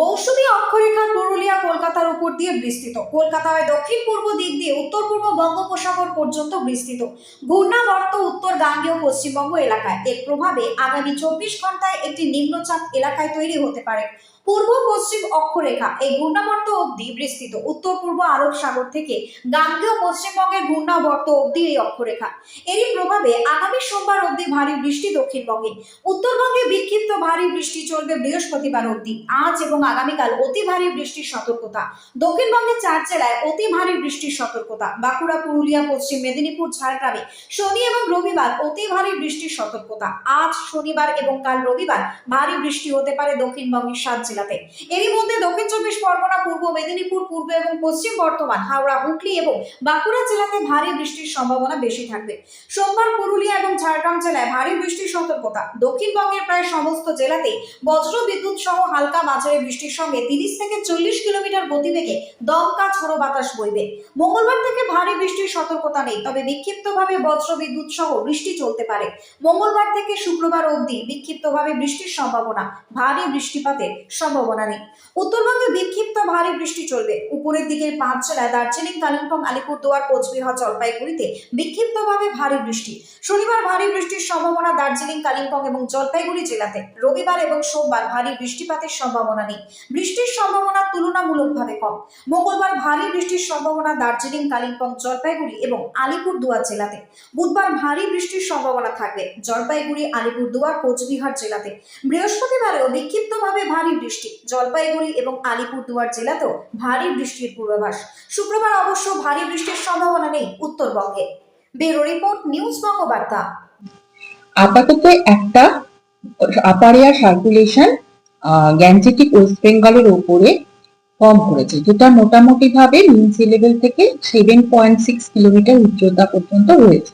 মৌসুমী অক্ষরেখা পুরুলিয়া, কলকাতার উপর দিয়ে বিস্তৃত। কলকাতায় দক্ষিণ পূর্ব দিক দিয়ে উত্তর পূর্ব বঙ্গোপসাগর পর্যন্ত বিস্তৃত। ঘূর্ণাবর্ত উত্তর গাঙ্গেয় পশ্চিমবঙ্গ এলাকায়। এর প্রভাবে আগামী চব্বিশ ঘন্টায় একটি নিম্নচাপ এলাকায় তৈরি হতে পারে। পূর্ব পশ্চিম অক্ষরেখা এই ঘূর্ণাবর্ত অবধি বিস্তৃত। উত্তর, পূর্ব, আরব সাগর থেকে গাঙ্গেয় পশ্চিমবঙ্গের ঘূর্ণাবর্ত অবধি এই অক্ষরেখা। এরই প্রভাবে আগামী সোমবার অবধি ভারী বৃষ্টি দক্ষিণবঙ্গে। উত্তরবঙ্গে বিক্ষিপ্ত ভারী বৃষ্টি চলবে বৃহস্পতিবার অবধি। আজ এবং আগামীকাল অতি ভারী বৃষ্টির সতর্কতা। দক্ষিণবঙ্গে চার জেলায় অতি ভারী বৃষ্টির সতর্কতা। বাঁকুড়া, পুরুলিয়া, পশ্চিম মেদিনীপুর, ঝাড়গ্রামে শনি এবং রবিবার অতি ভারী বৃষ্টির সতর্কতা। আজ, শনিবার এবং কাল রবিবার ভারী বৃষ্টি হতে পারে দক্ষিণবঙ্গের সাত জেলাতে। এরই মধ্যে দক্ষিণ চব্বিশ পরগনা, পূর্ব মেদিনীপুর, পূর্ব এবং পশ্চিম বর্ধমান, হাওড়া, হুগলি এবং বাঁকুড়া জেলাতে ভারী বৃষ্টির সম্ভাবনা বেশি থাকবে। সোমবার পুরুলিয়া এবং ঝাড়গ্রাম জেলায় ভারী বৃষ্টির সতর্কতা। দক্ষিণবঙ্গের প্রায় সমস্ত জেলাতে বজ্র বিদ্যুৎ সহ হালকা মাঝারি বৃষ্টির সঙ্গে তিরিশ থেকে চল্লিশ কিলোমিটার গতিবেগে দমকা ঝোড়ো বাতাস বইবে। মঙ্গলবার থেকে ভারী বৃষ্টির সতর্কতা নেই, তবে বিক্ষিপ্তভাবে বজ্র বিদ্যুৎ সহ বৃষ্টি চলতে পারে। মঙ্গলবার থেকে শুক্রবার অবধি বিক্ষিপ্তভাবে বৃষ্টির সম্ভাবনা, ভারী বৃষ্টিপাতের সম্ভাবনা নেই। উত্তরবঙ্গে বিক্ষিপ্ত ভারী বৃষ্টি চলবে। উপরের দিকের পাঁচ জেলায় দার্জিলিং, কালিম্পং, আলিপুরদুয়ার, কোচবিহার, জলপাইগুড়িতে বিক্ষিপ্তভাবে ভারী বৃষ্টি। শনিবার ভারী বৃষ্টির সম্ভাবনা দার্জিলিং, কালিম্পং এবং জলপাইগুড়ি জেলাতে। রবিবার এবং সোমবার ভারী বৃষ্টিপাতের সম্ভাবনা নেই। বৃষ্টির সম্ভাবনা তুলনামূলকভাবে কম। মঙ্গলবার ভারী বৃষ্টির সম্ভাবনা দার্জিলিং, কালিম্পং, জলপাইগুড়ি এবং আলিপুরদুয়ার জেলাতে। বুধবার ভারী বৃষ্টির সম্ভাবনা থাকবে। জলপাইগুড়ি, আলিপুরদুয়ার, কোচবিহার জেলাতে। বৃহস্পতিবারেও বিক্ষিপ্তভাবে ভারী বৃষ্টি জলপাইগুড়ি এবং আলিপুরদুয়ার জেলাতেও ভারী বৃষ্টির পূর্বাভাস। শুক্রবার অবশ্য ভারী বৃষ্টির সম্ভাবনা নেই উত্তরবঙ্গে। Bureau report, news Bangabarta. আপাতত একটা upper air circulation Gangetic west বেঙ্গলের ওপরে কম করেছে। যেটা মোটামুটি ভাবে মিন লেভেল থেকে সেভেন পয়েন্ট সিক্স কিলোমিটার উচ্চতা পর্যন্ত রয়েছে।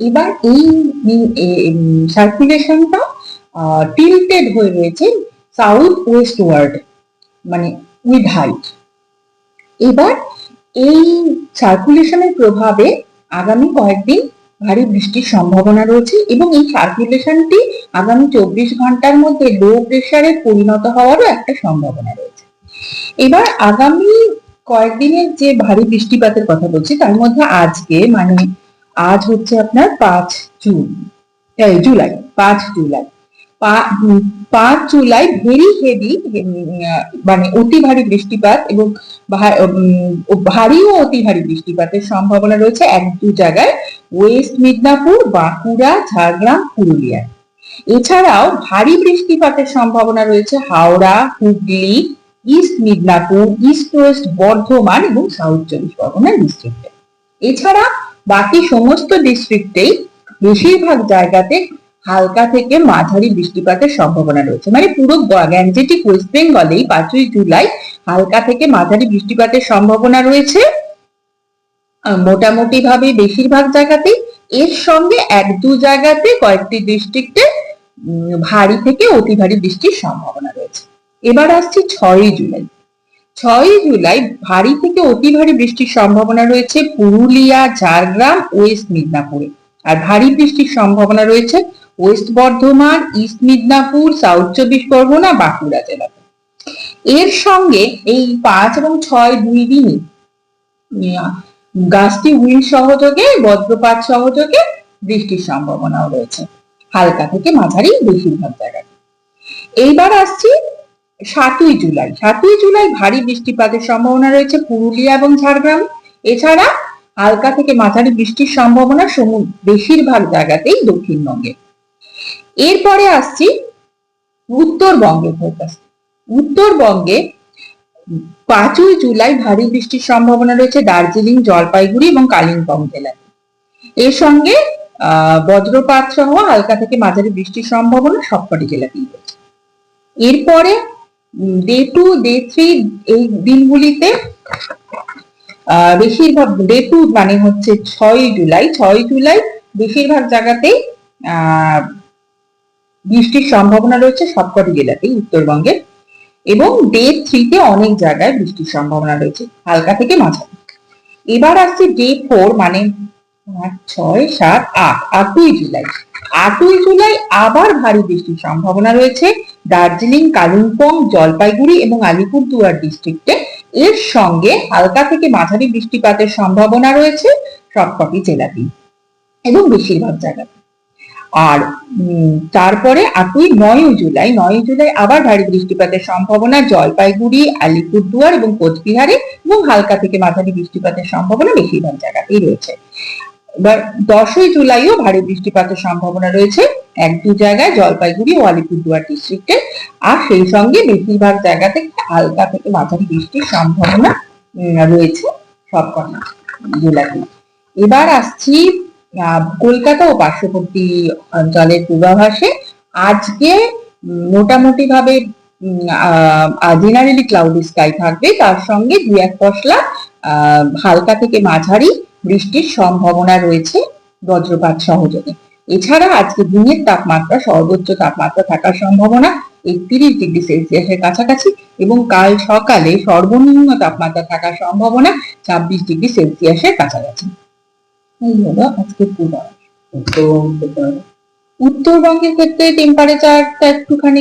এবার এই সার্কুলেশনটা টিল্টেড হয়ে রয়েছে সাউথ ওয়েস্ট ওয়ার্ড মানে উইথ হাইট এবার এই সার্কুলেশনের প্রভাবে আগামী কয়েকদিন ভারী বৃষ্টির সম্ভাবনা রয়েছে এবং এই সার্কুলেশনটি আগামী চব্বিশ ঘণ্টার মধ্যে লো প্রেশারে পরিণত হওয়ারও একটা সম্ভাবনা রয়েছে। এবার আগামী কয়েকদিনের যে ভারী বৃষ্টিপাতের কথা বলছি, তার মধ্যে আজকে মানে আজ হচ্ছে আপনার পাঁচ জুন জুলাই, পাঁচ জুলাই। পাঁচ জুলাই ভেরি হেভি মানে অতি ভারী বৃষ্টিপাত এবং ভারী ও অতি ভারী বৃষ্টিপাতের সম্ভাবনা রয়েছে এক দু জায়গায়। ওয়েস্ট মিদনাপুর বাঁকুড়া, ঝাড়গ্রাম, পুরুলিয়া। এছাড়াও ভারী বৃষ্টিপাতের সম্ভাবনা রয়েছে Howrah, Hooghly east Midnapore east west Bardhaman এবং সাউথ চব্বিশ পরগনা ডিস্ট্রিক্টে এছাড়া বাকি সমস্ত ডিস্ট্রিক্টেই বেশিরভাগ জায়গাতে হালকা থেকে মাঝারি বৃষ্টিপাতের সম্ভাবনা রয়েছে। মানে পুরো গ্যাঞ্জেটিক ওয়েস্ট বেঙ্গলেই পাঁচই জুলাই হালকা থেকে মাঝারি বৃষ্টিপাতের সম্ভাবনা রয়েছে। মোটামুটি ভাবে বেশিরভাগ জায়গাতেই। এর সঙ্গে এক দু জায়গাতে কয়েকটি ডিস্ট্রিক্টে ভারী থেকে অতি ভারী বৃষ্টির সম্ভাবনা রয়েছে। এবার আসছি ছয়ই জুলাই। ছয়ই জুলাই ভারী থেকে অতি ভারী বৃষ্টির সম্ভাবনা রয়েছে পুরুলিয়া, ঝাড়গ্রাম, ওয়েস্ট মিদনাপুরে। আর ভারী বৃষ্টির সম্ভাবনা রয়েছে west Bardhaman, east Midnapore, south চব্বিশ পরগনা, বাঁকুড়া জেলাতে এর সঙ্গে এই পাঁচ এবং ছয় দুই দিনই গাছটি উইন্ড সহযোগে, বজ্রপাত সহযোগে বৃষ্টির সম্ভাবনাও রয়েছে। হালকা থেকে মাঝারি বেশিরভাগ জায়গায়। এইবার আসছি সাতই জুলাই। সাতই জুলাই ভারী বৃষ্টিপাতের সম্ভাবনা রয়েছে পুরুলিয়া এবং ঝাড়গ্রাম। এছাড়া হালকা থেকে মাঝারি বৃষ্টির সম্ভাবনা সমু- বেশিরভাগ জায়গাতেই দক্ষিণবঙ্গে। এরপরে আসছি উত্তরবঙ্গে ফোকাস উত্তরবঙ্গে পাঁচই জুলাই ভারী বৃষ্টির সম্ভাবনা রয়েছে দার্জিলিং, জলপাইগুড়ি এবং কালিম্পং জেলায়। এর সঙ্গে বজ্রপাত সহ হালকা থেকে মাঝারি বৃষ্টির সম্ভাবনা সবকটি জেলাতেই রয়েছে। এরপরে ডে টু, ডে থ্রি এই দিনগুলিতে বেশিরভাগ, ডে টু মানে হচ্ছে ছয় জুলাই ছয় জুলাই বেশিরভাগ জায়গাতেই বৃষ্টির সম্ভাবনা রয়েছে সবকটি জেলাতেই উত্তরবঙ্গে। এবং ডে থ্রিতে অনেক জায়গায় বৃষ্টির সম্ভাবনা রয়েছে, হালকা থেকে মাঝারি। এবার আসছে ডে ফোর মানে পাঁচ ছয়, সাত, আট, আটই জুলাই। আটই জুলাই আবার ভারী বৃষ্টির সম্ভাবনা রয়েছে। দার্জিলিং, কালিম্পং, জলপাইগুড়ি এবং আলিপুরদুয়ার ডিস্ট্রিক্টে এর সঙ্গে হালকা থেকে মাঝারি বৃষ্টিপাতের সম্ভাবনা রয়েছে সবকটি জেলাতেই। এবং বেশিরভাগ জায়গাতে আর তারপরে আটই নয় জুলাই নয় জুলাই আবার ভারী বৃষ্টিপাতের সম্ভাবনা, জলপাইগুড়ি, আলিপুরদুয়ার এবং কোচবিহারে এবং হালকা থেকে মাঝারি বৃষ্টিপাতের সম্ভাবনা বেশিরভাগ জায়গাতেই রয়েছে। এবার দশই জুলাইও ভারী বৃষ্টিপাতের সম্ভাবনা রয়েছে এক দু জায়গায়, জলপাইগুড়ি ও আলিপুরদুয়ার ডিস্ট্রিক্টে আর সেই সঙ্গে বেশিরভাগ জায়গা থেকে হালকা থেকে মাঝারি বৃষ্টির সম্ভাবনা রয়েছে সবকটা জেলাতে এবার আসছি কলকাতা ও পার্শ্ববর্তী অঞ্চলের পূর্বাভাসে আজকে মোটামুটি ভাবে জেনারেলি ক্লাউডি স্কাই থাকবে। তার সঙ্গে দু এক পশলা হালকা থেকে মাঝারি বৃষ্টির সম্ভাবনা রয়েছে বজ্রপাত সহযোগে। এছাড়া আজকে দিনের তাপমাত্রা, সর্বোচ্চ তাপমাত্রা থাকার সম্ভাবনা একত্রিশ ডিগ্রি সেলসিয়াসের কাছাকাছি এবং কাল সকালে সর্বনিম্ন তাপমাত্রা থাকার সম্ভাবনা ছাব্বিশ ডিগ্রি সেলসিয়াসের কাছাকাছি। এই হলো আজকে উত্তরবঙ্গের ক্ষেত্রে টেম্পারেচারটা একটুখানি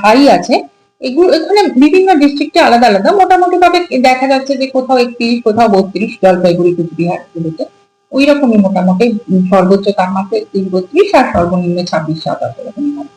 হাই আছে। এগুলো এখানে বিভিন্ন ডিস্ট্রিক্টে আলাদা আলাদা। মোটামুটি ভাবে দেখা যাচ্ছে যে কোথাও একত্রিশ, কোথাও বত্রিশ জলপাইগুড়ি, কুচবিহার গুলোতে ওই রকমই মোটামুটি সর্বোচ্চ তাপমাত্রা একত্রিশ, বত্রিশ আর সর্বনিম্ন ছাব্বিশ, সাতাশ এরকমই হবে।